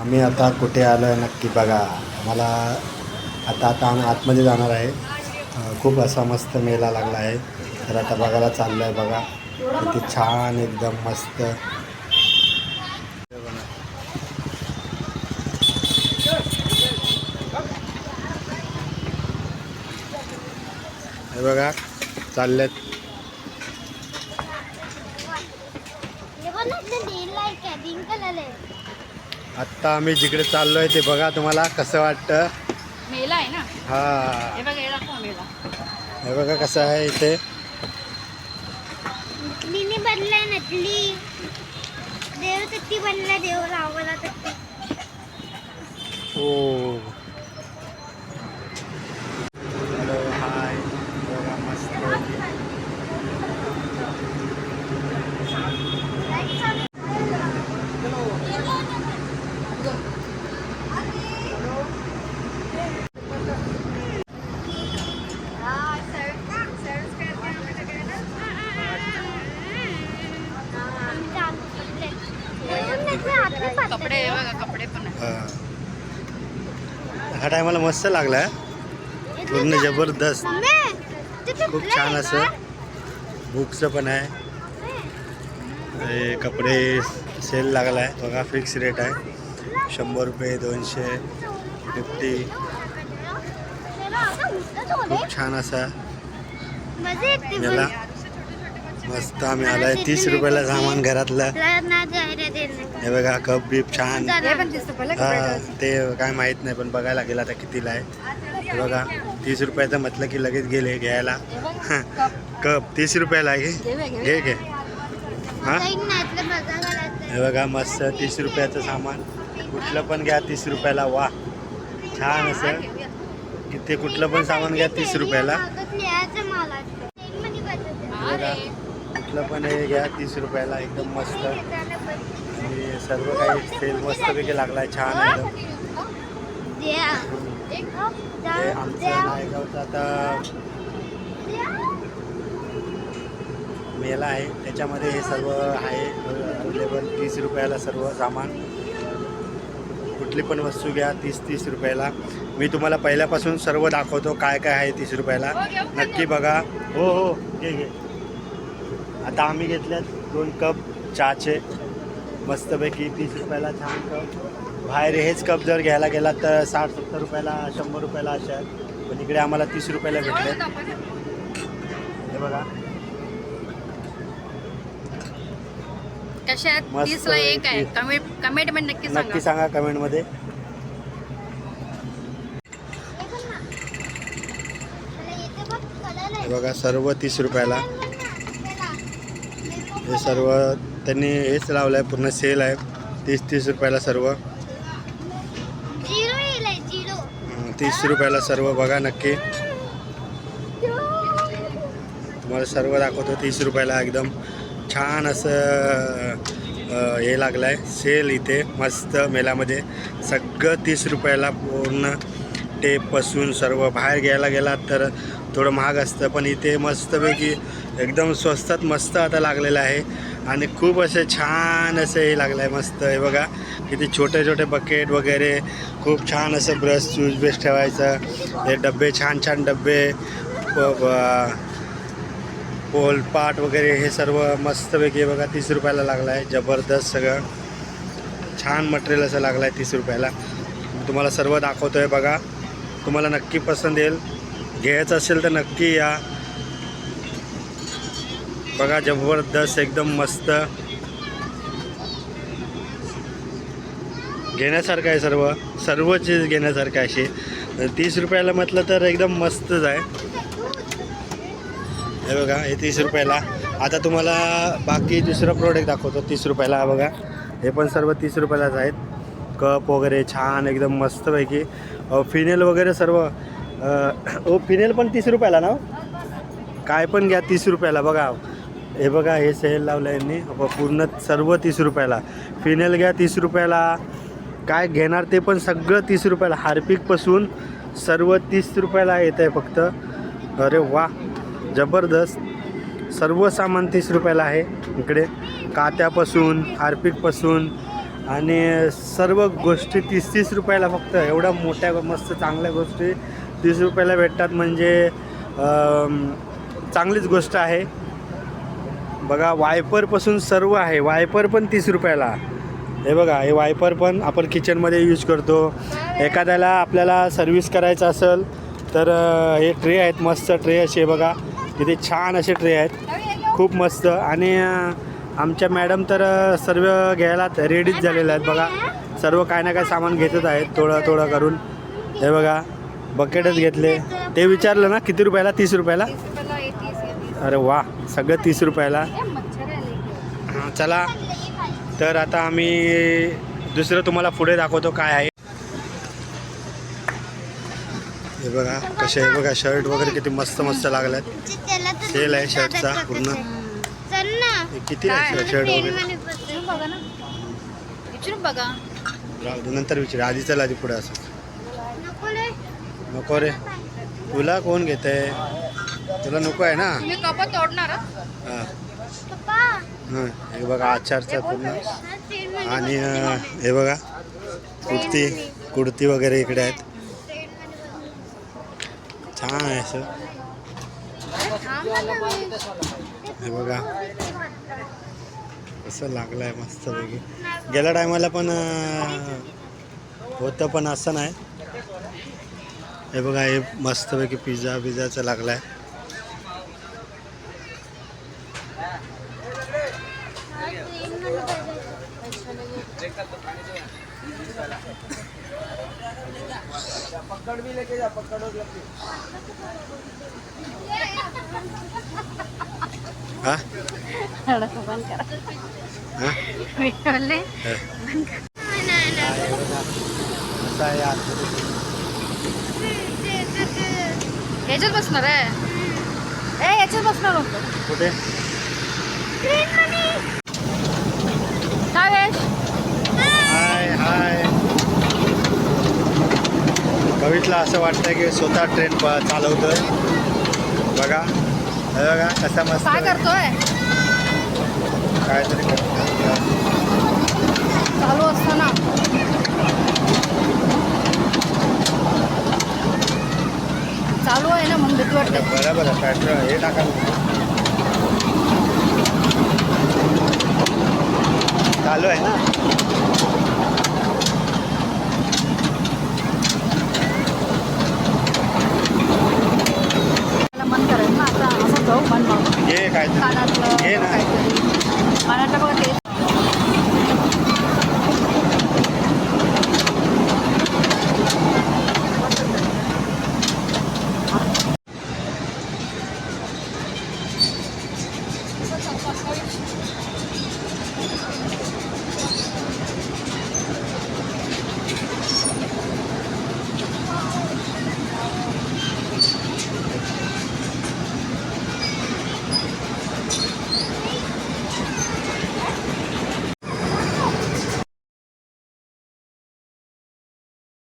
आम्ही आता कुठे आलो आहे नक्की बघा. मला आता आता आम्ही आतमध्ये जाणार आहे. खूप असा मस्त मेला लागला आहे. तर आता बघायला चाललो आहे बघा. किती छान एकदम मस्त. हे बघा चाललेत. आहे पिंक कलर आहे. आत्ता आम्ही जिकडे चाललो आहे ते बघा तुम्हाला कसं वाटतं. मेला आहे ना? हा. हे बघ हे दाखव मेला. हे बघा कसं आहे इथे. नटलीने बनलाय नटली देव तट्टी बनला देव रावला तट्टी. हो हॅलो हाय बघा मस्त कपडे हे बघा कपडे पण आहे हा. हा टायमाला मस्त लागला पूर्ण जबरदस्त. खूप छान असं. बुकचं पण आहे. कपडे सेल लागला आहे बघा फिक्स रेट आहे. शंभर रुपये दोनशे फिफ्टी खूप छान असा. मेला मस्त आम्ही आलाय. तीस रुपयाला सामान घरातलं. हे बघा कप बीप छान. हे ते काय माहीत नाही पण बघायला गेला आता कितीला आहे. बघा तीस रुपयाचं म्हटलं की लगेच गेले घ्यायला. कप तीस रुपयाला आहे. घे घे. हा? हे बघा मस्त तीस रुपयाचं सामान. कुठलं पण घ्या तीस रुपयाला. वा छान असं. किती कुठलं पण सामान घ्या तीस रुपयाला. कुठलं पण हे घ्या तीस रुपयाला एकदम मस्त. आणि सर्व काही सेल मस्तपैकी लागलाय छान एकदम. हे आमचं नायगावचं आता मेला आहे. त्याच्यामध्ये हे सर्व आहे अवेलेबल तीस रुपयाला सर्व सामान. कुठली पण वस्तू घ्या तीस तीस रुपयाला. मी तुम्हाला पहिल्यापासून सर्व दाखवतो काय काय आहे तीस रुपयाला. नक्की बघा. हो हो. घे घे. आता आम्ही घेतल्यात दोन कप चहाचे. मस्तपैकी तीस रुपयाला छान कप. बाहेर हेच कप जर घ्यायला गेलात तर साठ सत्तर रुपयाला शंभर रुपयाला असे आहेत. पण इकडे आम्हाला तीस रुपयाला भेटले. हे बघा. कशा मस्त तीसला एक आहे. पैकी. कमेंट कमेंटमध्ये नक्की नक्की सांगा सांगा कमेंटमध्ये. हे बघा सर्व तीस रुपयाला. हे सर्व त्यांनी हेच लावलं आहे पूर्ण सेल आहे. तीस तीस रुपयाला सर्व. तीस रुपयाला सर्व बघा नक्की. तुम्हाला सर्व दाखवतो तीस रुपयाला एकदम छान असं हे लागलं आहे सेल इथे मस्त मेलामध्ये. सगळं तीस रुपयाला पूर्ण टेपपासून सर्व. बाहेर घ्यायला गेलात तर थोडं महाग असतं पण इथे मस्तपैकी एकदम स्वस्तात मस्त आता लागलेलं आहे. आणि खूप असे छान असं हे लागलं आहे मस्त. हे बघा किती छोटे छोटे बकेट वगैरे. खूप छान असं ब्रश चूज बेस्ट ठेवायचं. हे डबे छान छान डबे पोलपाट वगैरे हे सर्व मस्तपैकी हे बघा तीस रुपयाला लागलं आहे जबरदस्त सगळं. छान मटेरियल असं लागलं आहे तीस रुपयाला. तुम्हाला सर्व दाखवतो आहे बघा. तुम्हाला नक्की पसंत येईल. घ्यायचं असेल तर नक्की या. बघा जबरदस्त एकदम मस्त. घेण्यासारखं आहे सर्व. सर्व चीज घेण्यासारखं आहे असे तीस रुपयाला म्हटलं तर एकदम मस्तच आहे. हे बघा हे तीस रुपयाला. आता तुम्हाला बाकी दुसरं प्रोडक्ट दाखवतो तीस रुपयाला. बघा हे पण सर्व तीस रुपयालाच आहेत. कप वगैरे छान एकदम मस्तपैकी. फिनेल वगैरे सर्व ओ फिनेल पण तीस रुपयाला ना? काय पण घ्या तीस रुपयाला. बघा हे बघा हे सेल लावलं यांनी. व पूर्ण सर्व तीस रुपयाला. फिनेल घ्या तीस रुपयाला. काय घेणार ते पण सगळं तीस रुपयाला. हार्पिकपासून सर्व तीस रुपयाला येत आहे फक्त. अरे वा जबरदस्त. सर्व सामान तीस रुपयाला आहे इकडे. कात्यापासून हार्पिकपासून आणि सर्व गोष्टी तीस तीस रुपयाला फक्त. एवढ्या मोठ्या मस्त चांगल्या गोष्टी तीस रुपयाला भेटतात. म्हणजे चांगलीच गोष्ट आहे. बघा वायपरपासून सर्व आहे. वायपर पण तीस रुपयाला. हे बघा हे वायपर पण आपण किचनमध्ये यूज करतो. एखाद्याला आपल्याला सर्व्हिस करायचं असेल तर हे ट्रे आहेत. मस्त ट्रे असे बघा. इथे छान असे ट्रे आहेत. खूप मस्त. आणि आमच्या मॅडम तर सर्व घ्यायला रेडीच झालेल्या आहेत बघा. सर्व काय ना काय सामान घेतच आहेत थोडं थोडं करून. हे बघा बकेटच घेतले. ते विचारलं ना किती रुपयाला? तीस रुपयाला? अरे वा सगळं तीस रुपयाला. हां, चला. तर आता आम्ही दुसरं तुम्हाला पुढे दाखवतो काय आहे. हे बघा कसे आहे बघा शर्ट वगैरे किती मस्त मस्त लागल्यात. सेल आहे शर्टचा पूर्ण. हे किती आहे? शर्ट वगैरे? नंतर विचार. आधी चला आधी पुढे असं. नको रे. तुला कोण घेत तुला नको आहे ना? तुम्ही कप तोडणार हं? हां. हां हे बघा आचारचा पूर्ण. आणि. हे बघा कुर्ती कुर्ती वगैरे इकडे आहेत. छान आहे असं. मी. हे बघा. कसं लागलं आहे मस्तपैकी गेल्या टायमाला पण होतं पण असं नाही. हे बघा हे मस्तपैकी पिझ्झा पिझ्झाचं लागलं आहे हे. हा. असं आहे आतमध्ये. ते- ते- ते- याच्यात बसणार आहे ए याच्यात बसणार होतो कुठे यश हाय हाय कवितला असं वाटतं की स्वतः ट्रेन प चालवतोय. बघा हे बघा कसा मस्त काय करतोय? काहीतरी. चालू असताना चालू आहे ना मग भीती वाटते बरोबर आहे पेट्रोल हे टाका. चालू आहे ना?